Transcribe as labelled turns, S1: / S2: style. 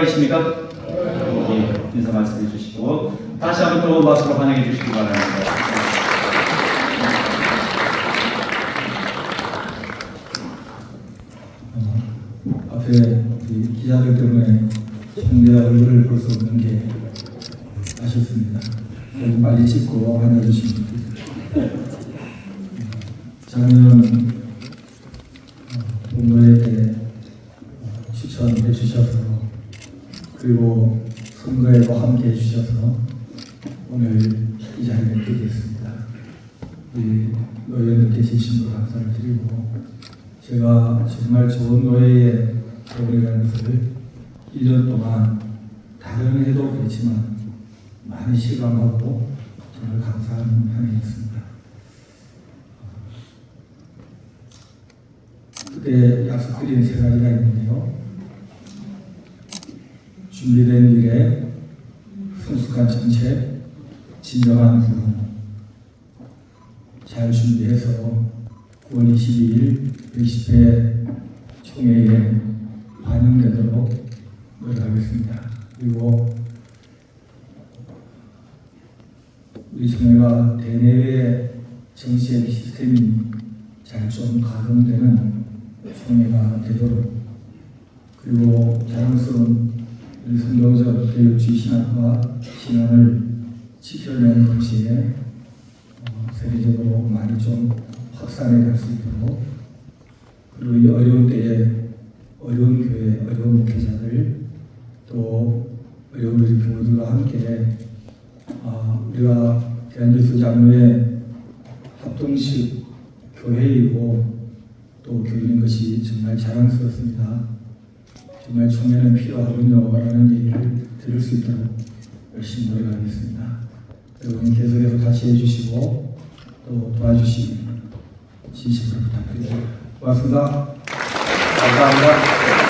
S1: 계십니까? 예, 인사 말씀해 주시고 다시 한번 또 박수로 환영해 주시기 바랍니다.
S2: 어, 앞에 이 기자들 때문에 총대 얼굴을 볼 수 없는 게 아쉽습니다. 좀 빨리 찍고 앉아주시면 좋겠습니다. 작년 어, 본거회 때 어, 추천해 주셔서 그리고 선거에도 함께 해주셔서 오늘 이 자리에 있게 됐습니다. 우리 노회원님께 진심으로 감사를 드리고 제가 정말 좋은 노예의 도움이라는 것을 1년 동안 다른 해도 그렇지만 많이 실감하고 정말 감사한 한 해였습니다. 그때 약속드린 세 가지가 있는데요. 준비된 일에 성숙한 정책, 진정한 후잘 준비해서 9월 22일 110회 총회에 반영되도록 노력하겠습니다. 그리고 우리 총회가 대내외 정치의 시스템이 잘 좀 가동되는 총회가 되도록 그리고 자랑스러운 우리 성경적 교육주의 신학과 신앙을 지켜내는 동시에 어, 세계적으로 많이 좀 확산해 갈 수 있도록 그리고 이 어려운 때에 어려운 교회, 어려운 목회자들 또 어려운 우리 부모들과 함께 아, 우리가 대한예수 장로의 합동식 교회이고 또 교회인 것이 정말 자랑스럽습니다. 정말 총회는 필요하군요라는 얘기를 들을 수 있도록 열심히 노력하겠습니다. 여러분 계속해서 같이 해주시고 또 도와주시면 진심으로 부탁드립니다. 고맙습니다.
S1: 감사합니다.